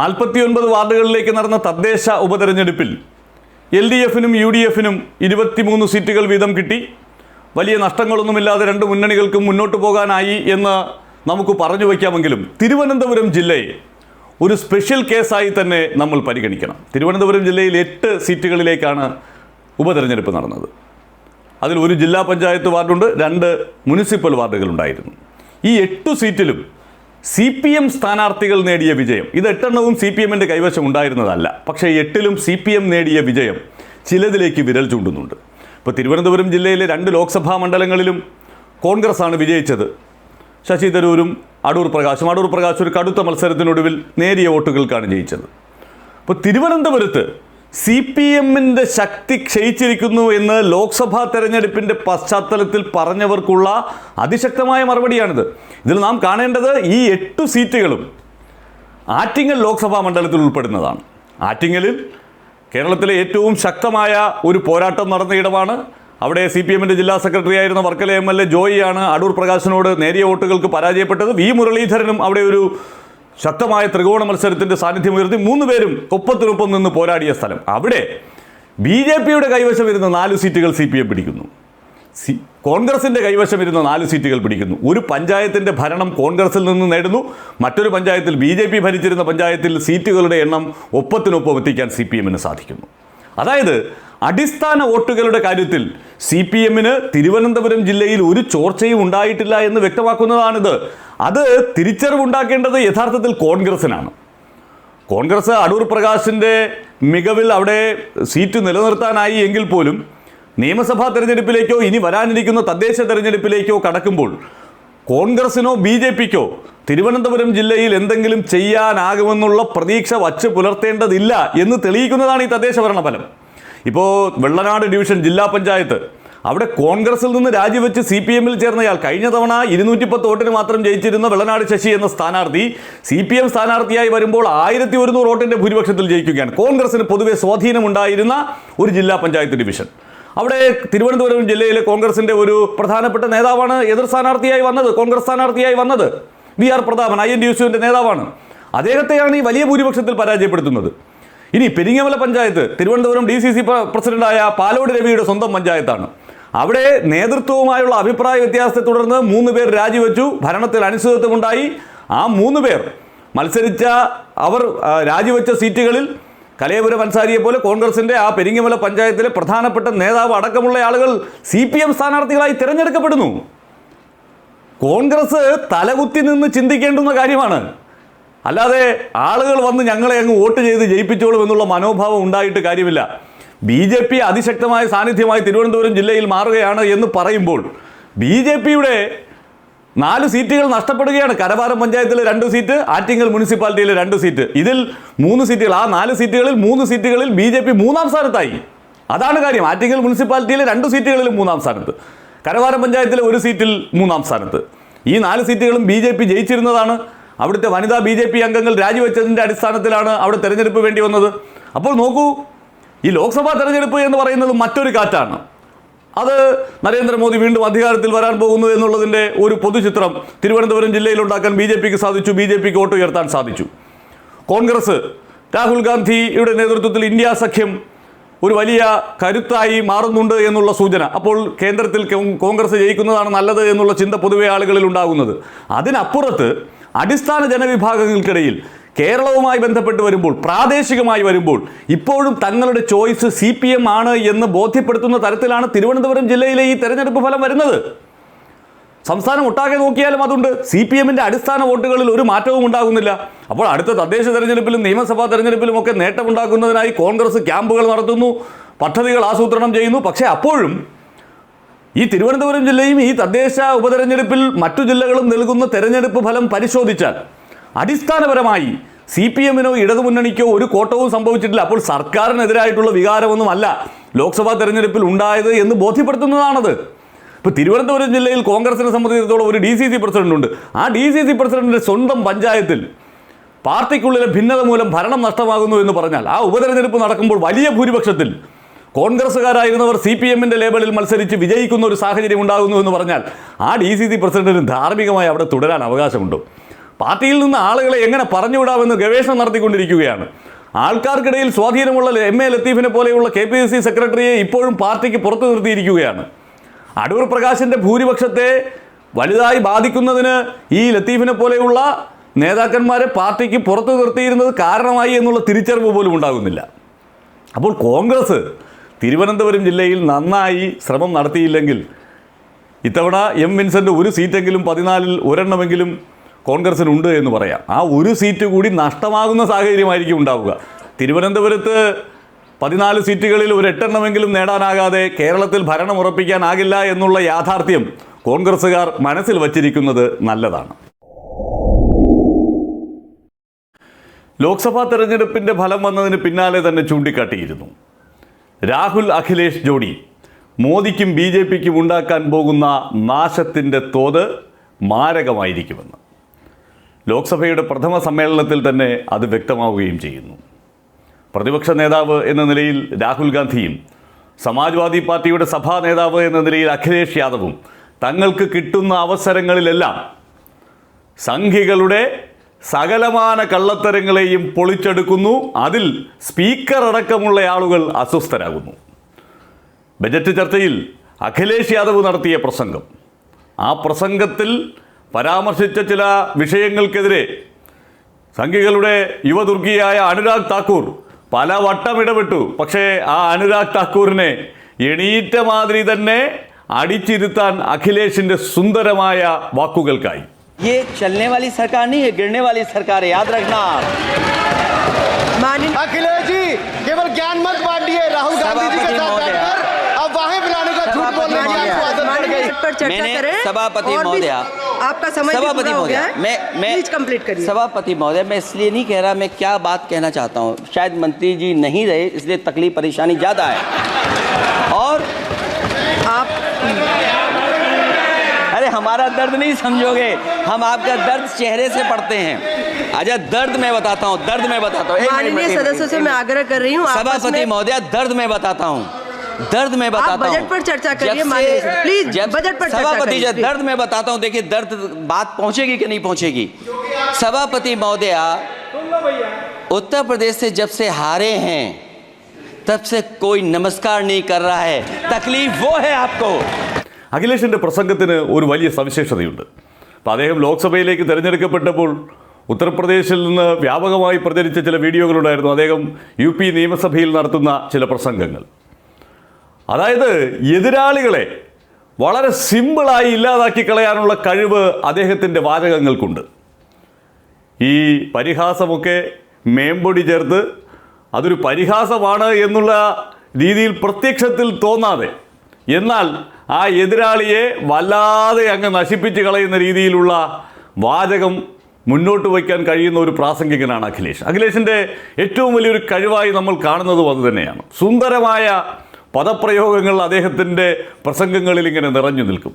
നാൽപ്പത്തിയൊൻപത് വാർഡുകളിലേക്ക് നടന്ന തദ്ദേശ ഉപതെരഞ്ഞെടുപ്പിൽ എൽ ഡി എഫിനും യു ഡി എഫിനും ഇരുപത്തിമൂന്ന് സീറ്റുകൾ വീതം കിട്ടി. വലിയ നഷ്ടങ്ങളൊന്നുമില്ലാതെ രണ്ട് മുന്നണികൾക്കും മുന്നോട്ട് പോകാനായി എന്ന് നമുക്ക് പറഞ്ഞു വയ്ക്കാമെങ്കിലും തിരുവനന്തപുരം ജില്ലയെ ഒരു സ്പെഷ്യൽ കേസായി തന്നെ നമ്മൾ പരിഗണിക്കണം. തിരുവനന്തപുരം ജില്ലയിൽ എട്ട് സീറ്റുകളിലേക്കാണ് ഉപതെരഞ്ഞെടുപ്പ് നടന്നത്. അതിൽ ഒരു ജില്ലാ പഞ്ചായത്ത് വാർഡുണ്ട് രണ്ട് മുനിസിപ്പൽ വാർഡുകളുണ്ടായിരുന്നു. ഈ എട്ടു സീറ്റിലും സി പി എം സ്ഥാനാർത്ഥികൾ നേടിയ വിജയം. ഇത് എട്ടെണ്ണവും സി പി എമ്മിന്റെ കൈവശം ഉണ്ടായിരുന്നതല്ല. പക്ഷേ എട്ടിലും സി പി എം നേടിയ വിജയം ചിലതിലേക്ക് വിരൽ ചൂണ്ടുന്നുണ്ട്. ഇപ്പോൾ തിരുവനന്തപുരം ജില്ലയിലെ രണ്ട് ലോക്സഭാ മണ്ഡലങ്ങളിലും കോൺഗ്രസ്സാണ് വിജയിച്ചത്. ശശി തരൂരും അടൂർ പ്രകാശും. അടൂർ പ്രകാശ് ഒരു കടുത്ത മത്സരത്തിനൊടുവിൽ നേരിയ വോട്ടുകൾക്കാണ് ജയിച്ചത്. അപ്പോൾ തിരുവനന്തപുരത്ത് സി പി എമ്മിന്റെ ശക്തി ക്ഷയിച്ചിരിക്കുന്നു എന്ന് ലോക്സഭാ തെരഞ്ഞെടുപ്പിന്റെ പശ്ചാത്തലത്തിൽ പറഞ്ഞവർക്കുള്ള അതിശക്തമായ മറുപടിയാണിത്. ഇതിൽ നാം കാണേണ്ടത് ഈ എട്ടു സീറ്റുകളും ആറ്റിങ്ങൽ ലോക്സഭാ മണ്ഡലത്തിൽ ഉൾപ്പെടുന്നതാണ്. ആറ്റിങ്ങലിൽ കേരളത്തിലെ ഏറ്റവും ശക്തമായ ഒരു പോരാട്ടം നടന്ന ഇടമാണ്. അവിടെ സി പി എമ്മിന്റെ ജില്ലാ സെക്രട്ടറി ആയിരുന്ന വർക്കല എം എൽ എ ജോയിയാണ് അടൂർ പ്രകാശിനോട് നേരിയ വോട്ടുകൾക്ക് പരാജയപ്പെട്ടത്. വി മുരളീധരനും അവിടെ ഒരു ശക്തമായ ത്രികോണ മത്സരത്തിന്റെ സാന്നിധ്യം ഉയർത്തി മൂന്ന് പേരും ഒപ്പത്തിനൊപ്പം നിന്ന് പോരാടിയ സ്ഥലം. അവിടെ ബി ജെ പിയുടെ കൈവശം ഇരുന്ന നാല് സീറ്റുകൾ സി പി എം പിടിക്കുന്നു. സി കോൺഗ്രസിന്റെ കൈവശം ഇരുന്ന നാല് സീറ്റുകൾ പിടിക്കുന്നു. ഒരു പഞ്ചായത്തിന്റെ ഭരണം കോൺഗ്രസിൽ നിന്ന് നേടുന്നു. മറ്റൊരു പഞ്ചായത്തിൽ ബി ജെ പി ഭരിച്ചിരുന്ന പഞ്ചായത്തിൽ സീറ്റുകളുടെ എണ്ണം ഒപ്പത്തിനൊപ്പം എത്തിക്കാൻ സി പി എമ്മിന് സാധിക്കുന്നു. അതായത് അടിസ്ഥാന വോട്ടുകളുടെ കാര്യത്തിൽ സി പി എമ്മിന് തിരുവനന്തപുരം ജില്ലയിൽ ഒരു ചോർച്ചയും ഉണ്ടായിട്ടില്ല എന്ന് വ്യക്തമാക്കുന്നതാണിത്. അത് തിരിച്ചറിവുണ്ടാക്കേണ്ടത് യഥാർത്ഥത്തിൽ കോൺഗ്രസിനാണ് കോൺഗ്രസ് അടൂർ പ്രകാശിന്റെ മികവിൽ അവിടെ സീറ്റ് നിലനിർത്താനായി എങ്കിൽ പോലും നിയമസഭാ തെരഞ്ഞെടുപ്പിലേക്കോ ഇനി വരാനിരിക്കുന്ന തദ്ദേശ തെരഞ്ഞെടുപ്പിലേക്കോ കടക്കുമ്പോൾ കോൺഗ്രസിനോ ബി ജെ പിക്കോ തിരുവനന്തപുരം ജില്ലയിൽ എന്തെങ്കിലും ചെയ്യാനാകുമെന്നുള്ള പ്രതീക്ഷ വച്ച് പുലർത്തേണ്ടതില്ല എന്ന് തെളിയിക്കുന്നതാണ് ഈ തദ്ദേശ ഭരണ ഫലം. ഇപ്പോൾ വെള്ളനാട് ഡിവിഷൻ ജില്ലാ പഞ്ചായത്ത്. അവിടെ കോൺഗ്രസിൽ നിന്ന് രാജിവെച്ച് സി പി എമ്മിൽ ചേർന്നയാൾ കഴിഞ്ഞ തവണ ഇരുന്നൂറ്റി പത്ത് വോട്ടിന് മാത്രം ജയിച്ചിരുന്ന വെള്ളനാട് ശശി എന്ന സ്ഥാനാർത്ഥി സി പി എം സ്ഥാനാർത്ഥിയായി വരുമ്പോൾ ആയിരത്തി ഒരുന്നൂറ് വോട്ടിന്റെ ഭൂരിപക്ഷത്തിൽ ജയിക്കുകയാണ്. കോൺഗ്രസിന് പൊതുവെ സ്വാധീനമുണ്ടായിരുന്ന ഒരു ജില്ലാ പഞ്ചായത്ത് ഡിവിഷൻ. അവിടെ തിരുവനന്തപുരം ജില്ലയിലെ കോൺഗ്രസിന്റെ ഒരു പ്രധാനപ്പെട്ട നേതാവാണ് എതിർ സ്ഥാനാർത്ഥിയായി വന്നത് കോൺഗ്രസ് സ്ഥാനാർത്ഥിയായി വന്നത് V R Prathapan I N D യുസിന്റെ നേതാവാണ്. അദ്ദേഹത്തെയാണ് ഈ വലിയ ഭൂരിപക്ഷത്തിൽ പരാജയപ്പെടുത്തുന്നത്. ഇനി Peringamala panchayat Thiruvananthapuram D C C പ്രസിഡന്റായ പാലോട് രവിയുടെ സ്വന്തം പഞ്ചായത്താണ്. അവിടെ നേതൃത്വവുമായുള്ള അഭിപ്രായ വ്യത്യാസത്തെ തുടർന്ന് മൂന്ന് പേർ രാജിവെച്ചു. ഭരണത്തിൽ അനിശ്ചിതത്വമുണ്ടായി. ആ മൂന്ന് പേർ മത്സരിച്ച അവർ രാജിവെച്ച സീറ്റുകളിൽ കലയപുരം അൻസാരിയെ പോലെ കോൺഗ്രസിന്റെ ആ പെരിങ്ങമല പഞ്ചായത്തിലെ പ്രധാനപ്പെട്ട നേതാവ് അടക്കമുള്ള ആളുകൾ സി പി എം സ്ഥാനാർത്ഥികളായി തിരഞ്ഞെടുക്കപ്പെടുന്നു. കോൺഗ്രസ് തലകുത്തി നിന്ന് ചിന്തിക്കേണ്ടുന്ന കാര്യമാണ്. അല്ലാതെ ആളുകൾ വന്ന് ഞങ്ങളെ അങ്ങ് വോട്ട് ചെയ്ത് ജയിപ്പിച്ചോളും എന്നുള്ള മനോഭാവം ഉണ്ടായിട്ട് കാര്യമില്ല. ബി ജെ പി അതിശക്തമായ സാന്നിധ്യമായി തിരുവനന്തപുരം ജില്ലയിൽ മാറുകയാണ് എന്ന് പറയുമ്പോൾ ബി ജെ പിയുടെ നാല് സീറ്റുകൾ നഷ്ടപ്പെടുകയാണ്. കരവാരം പഞ്ചായത്തിലെ രണ്ട് സീറ്റ് ആറ്റിങ്ങൽ മുനിസിപ്പാലിറ്റിയിലെ രണ്ട് സീറ്റ്. ഇതിൽ മൂന്ന് സീറ്റുകൾ ആ നാല് സീറ്റുകളിൽ മൂന്ന് സീറ്റുകളിൽ ബി ജെ പി മൂന്നാം സ്ഥാനത്തായി. അതാണ് കാര്യം. ആറ്റിങ്ങൽ മുനിസിപ്പാലിറ്റിയിലെ രണ്ട് സീറ്റുകളിൽ മൂന്നാം സ്ഥാനത്ത്. കരവാരം പഞ്ചായത്തിലെ ഒരു സീറ്റിൽ മൂന്നാം സ്ഥാനത്ത്. ഈ നാല് സീറ്റുകളും ബി ജയിച്ചിരുന്നതാണ്. അവിടുത്തെ വനിതാ ബി ജെ പി അംഗങ്ങൾ രാജിവെച്ചതിന്റെ അടിസ്ഥാനത്തിലാണ് അവിടെ തെരഞ്ഞെടുപ്പ് വേണ്ടി വന്നത്. അപ്പോൾ നോക്കൂ ഈ ലോക്സഭാ തെരഞ്ഞെടുപ്പ് എന്ന് പറയുന്നത് മറ്റൊരു കാറ്റാണ്. അത് നരേന്ദ്രമോദി വീണ്ടും അധികാരത്തിൽ വരാൻ പോകുന്നു എന്നുള്ളതിന്റെ ഒരു പൊതുചിത്രം തിരുവനന്തപുരം ജില്ലയിൽ ഉണ്ടാക്കാൻ ബി ജെ പിക്ക് സാധിച്ചു ബി ജെ പിക്ക് വോട്ട് ഉയർത്താൻ സാധിച്ചു. കോൺഗ്രസ് രാഹുൽ ഗാന്ധിയുടെ നേതൃത്വത്തിൽ ഇന്ത്യ സഖ്യം ഒരു വലിയ കരുത്തായി മാറുന്നുണ്ട് എന്നുള്ള സൂചന. അപ്പോൾ കേന്ദ്രത്തിൽ കോൺഗ്രസ് ജയിക്കുന്നതാണ് നല്ലത് എന്നുള്ള ചിന്ത പൊതുവെ ആളുകളിൽ ഉണ്ടാകുന്നത്. അതിനപ്പുറത്ത് അടിസ്ഥാന ജനവിഭാഗങ്ങൾക്കിടയിൽ കേരളവുമായി ബന്ധപ്പെട്ട് വരുമ്പോൾ പ്രാദേശികമായി വരുമ്പോൾ ഇപ്പോഴും തങ്ങളുടെ ചോയ്സ് സി ആണ് എന്ന് ബോധ്യപ്പെടുത്തുന്ന തരത്തിലാണ് തിരുവനന്തപുരം ജില്ലയിലെ ഈ തെരഞ്ഞെടുപ്പ് ഫലം വരുന്നത്. സംസ്ഥാനം ഒട്ടാകെ നോക്കിയാലും അതുണ്ട്. സി പി എമ്മിന്റെ അടിസ്ഥാന വോട്ടുകളിൽ ഒരു മാറ്റവും ഉണ്ടാകുന്നില്ല. അപ്പോൾ അടുത്ത തദ്ദേശ തെരഞ്ഞെടുപ്പിലും നിയമസഭാ തെരഞ്ഞെടുപ്പിലും ഒക്കെ നേട്ടമുണ്ടാക്കുന്നതിനായി കോൺഗ്രസ് ക്യാമ്പുകൾ നടത്തുന്നു. പദ്ധതികൾ ആസൂത്രണം ചെയ്യുന്നു. പക്ഷേ അപ്പോഴും ഈ തിരുവനന്തപുരം ജില്ലയും ഈ തദ്ദേശ ഉപതെരഞ്ഞെടുപ്പിൽ മറ്റു ജില്ലകളും നൽകുന്ന തെരഞ്ഞെടുപ്പ് ഫലം പരിശോധിച്ചാൽ അടിസ്ഥാനപരമായി സി പി എമ്മിനോ ഇടതുമുന്നണിക്കോ ഒരു കോട്ടവും സംഭവിച്ചിട്ടില്ല. അപ്പോൾ സർക്കാരിനെതിരായിട്ടുള്ള വികാരമൊന്നുമല്ല ലോക്സഭാ തെരഞ്ഞെടുപ്പിൽ ഉണ്ടായത് എന്ന് ബോധ്യപ്പെടുത്തുന്നതാണത്. ഇപ്പോൾ തിരുവനന്തപുരം ജില്ലയിൽ കോൺഗ്രസിനെ സംബന്ധിച്ചിടത്തോളം ഒരു ഡി സി സി പ്രസിഡന്റ് ഉണ്ട്. ആ ഡി സി സി പ്രസിഡന്റിന്റെ സ്വന്തം പഞ്ചായത്തിൽ പാർട്ടിക്കുള്ളിലെ ഭിന്നത മൂലം ഭരണം നഷ്ടമാകുന്നു എന്ന് പറഞ്ഞാൽ ആ ഉപതെരഞ്ഞെടുപ്പ് നടക്കുമ്പോൾ വലിയ ഭൂരിപക്ഷത്തിൽ കോൺഗ്രസ്സുകാരായിരുന്നവർ സി പി എമ്മിന്റെ ലേബലിൽ മത്സരിച്ച് വിജയിക്കുന്ന ഒരു സാഹചര്യം ഉണ്ടാകുന്നു എന്ന് പറഞ്ഞാൽ ആ ഡി സി സി പ്രസിഡന്റിന് ധാർമ്മികമായി അവിടെ തുടരാൻ അവകാശമുണ്ടോ. പാർട്ടിയിൽ നിന്ന് ആളുകളെ എങ്ങനെ പറഞ്ഞുവിടാമെന്ന് ഗവേഷണം നടത്തിക്കൊണ്ടിരിക്കുകയാണ്. ആൾക്കാർക്കിടയിൽ സ്വാധീനമുള്ള എം എ ലത്തീഫിനെ പോലെയുള്ള കെ പി സി സെക്രട്ടറിയെ ഇപ്പോഴും പാർട്ടിക്ക് പുറത്തു നിർത്തിയിരിക്കുകയാണ്. അടൂർ പ്രകാശിന്റെ ഭൂരിപക്ഷത്തെ വലുതായി ബാധിക്കുന്നതിന് ഈ ലത്തീഫിനെ പോലെയുള്ള നേതാക്കന്മാരെ പാർട്ടിക്ക് പുറത്തു നിർത്തിയിരുന്നത് കാരണമായി എന്നുള്ള തിരിച്ചറിവ് പോലും ഉണ്ടാകുന്നില്ല. അപ്പോൾ കോൺഗ്രസ് തിരുവനന്തപുരം ജില്ലയിൽ നന്നായി ശ്രമം നടത്തിയില്ലെങ്കിൽ ഇത്തവണ എം വിൻസെന്റ് ഒരു സീറ്റെങ്കിലും പതിനാലിൽ ഒരെണ്ണമെങ്കിലും കോൺഗ്രസിനുണ്ട് എന്ന് പറയാം. ആ ഒരു സീറ്റ് കൂടി നഷ്ടമാകുന്ന സാഹചര്യമായിരിക്കും ഉണ്ടാവുക. തിരുവനന്തപുരത്ത് പതിനാല് സീറ്റുകളിൽ ഒരു എട്ടെണ്ണമെങ്കിലും നേടാനാകാതെ കേരളത്തിൽ ഭരണം ഉറപ്പിക്കാനാകില്ല എന്നുള്ള യാഥാർത്ഥ്യം കോൺഗ്രസ്സുകാർ മനസ്സിൽ വച്ചിരിക്കുന്നത് നല്ലതാണ്. ലോക്സഭാ തെരഞ്ഞെടുപ്പിന്റെ ഫലം വന്നതിന് പിന്നാലെ തന്നെ ചൂണ്ടിക്കാട്ടിയിരുന്നു. രാഹുൽ അഖിലേഷ് ജോഡി മോദിക്കും ബി ജെ പിക്കും ഉണ്ടാക്കാൻ പോകുന്ന നാശത്തിന്റെ തോത് മാരകമായിരിക്കുമെന്ന്. ലോക്സഭയുടെ പ്രഥമ സമ്മേളനത്തിൽ തന്നെ അത് വ്യക്തമാവുകയും ചെയ്യുന്നു. പ്രതിപക്ഷ നേതാവ് എന്ന നിലയിൽ രാഹുൽ ഗാന്ധിയും സമാജ്വാദി പാർട്ടിയുടെ സഭാ നേതാവ് എന്ന നിലയിൽ അഖിലേഷ് യാദവും തങ്ങൾക്ക് കിട്ടുന്ന അവസരങ്ങളിലെല്ലാം സംഘികളുടെ സകലമാന കള്ളത്തരങ്ങളെയും പൊളിച്ചെടുക്കുന്നു. അതിൽ സ്പീക്കർ അടക്കമുള്ള ആളുകൾ അസ്വസ്ഥരാകുന്നു. ബജറ്റ് ചർച്ചയിൽ അഖിലേഷ് യാദവ് നടത്തിയ പ്രസംഗം. ആ പ്രസംഗത്തിൽ പരാമർശിച്ച ചില വിഷയങ്ങൾക്കെതിരെ സംഘികളുടെ യുവദുർഗിയായ അനുരാഗ് താക്കൂർ പല വട്ടം ഇടപെട്ടു പക്ഷേ ആ അനുരാഗ് താക്കൂറിനെ എണീറ്റ മാതിരി തന്നെ അടിച്ചിരുത്താൻ അഖിലേഷിൻ്റെ സുന്ദരമായ വാക്കുകൾക്കായി ये चलने वाली सरकार नहीं है गिरने वाली सरकार है याद रखना माननीय अखिलेश जी केवल ज्ञान मत बांटिए राहुल गांधी जी के सभापति साथ महोदय। बैठकर अब वाहे बुलाने का झूठ बोलने की आपको आदत पड़ माननीय गई बजट पर चर्चा मैंने करें सभापति और भी महोदया आपका समय सभापति महोदय मैं मैं कंप्लीट करिए। सभापति महोदय मैं इसलिए नहीं कह रहा मैं क्या बात कहना चाहता हूँ। शायद मंत्री जी नहीं रहे इसलिए तकलीफ़ परेशानी ज़्यादा है। और आप अरे हमारा दर्द नहीं समझोगे हम आपका दर्द चेहरे से पढ़ते हैं। अच्छा दर्द मैं बताता हूँ दर्द मैं बताता हूँ। माननीय सदस्यों से मैं आग्रह कर रही हूँ सभापति महोदय दर्द मैं बताता हूँ। दर्द मैं बताता हूँ बजट पर चर्चा जब करिए, से- माननीय सर, प्लीज, जब- बजट पर चर्चा सभापति करिए, जी प्लीज। दर्द मैं बताता हूँ देखिए दर्द बात पहुंचेगी कि नहीं पहुंचेगी सभापति महोदया उत्तर प्रदेश से जब से हारे हैं तब से कोई नमस्कार नहीं कर रहा है तकलीफ वो है आपको അഖിലേഷിൻ്റെ പ്രസംഗത്തിന് ഒരു വലിയ സവിശേഷതയുണ്ട് അപ്പോൾ അദ്ദേഹം ലോക്സഭയിലേക്ക് തിരഞ്ഞെടുക്കപ്പെട്ടപ്പോൾ ഉത്തർപ്രദേശിൽ നിന്ന് വ്യാപകമായി പ്രചരിച്ച ചില വീഡിയോകളുണ്ടായിരുന്നു അദ്ദേഹം യു പി നിയമസഭയിൽ നടത്തുന്ന ചില പ്രസംഗങ്ങൾ അതായത് എതിരാളികളെ വളരെ സിമ്പിളായി ഇല്ലാതാക്കി കളയാനുള്ള കഴിവ് അദ്ദേഹത്തിന്റെ വാചകങ്ങൾക്കുണ്ട്. ഈ പരിഹാസമൊക്കെ മേമ്പൊടി ചേർത്ത് അതൊരു പരിഹാസമാണ് എന്നുള്ള രീതിയിൽ പ്രത്യക്ഷത്തിൽ തോന്നാതെ എന്നാൽ ആ എതിരാളിയെ വല്ലാതെ അങ്ങ് നശിപ്പിച്ച് കളയുന്ന രീതിയിലുള്ള വാചകം മുന്നോട്ട് വയ്ക്കാൻ കഴിയുന്ന ഒരു പ്രാസംഗികനാണ് അഖിലേഷ്. അഖിലേഷിന്റെ ഏറ്റവും വലിയൊരു കഴിവായി നമ്മൾ കാണുന്നതും അതുതന്നെയാണ് സുന്ദരമായ പദപ്രയോഗങ്ങൾ അദ്ദേഹത്തിന്റെ പ്രസംഗങ്ങളിൽ ഇങ്ങനെ നിറഞ്ഞു നിൽക്കും.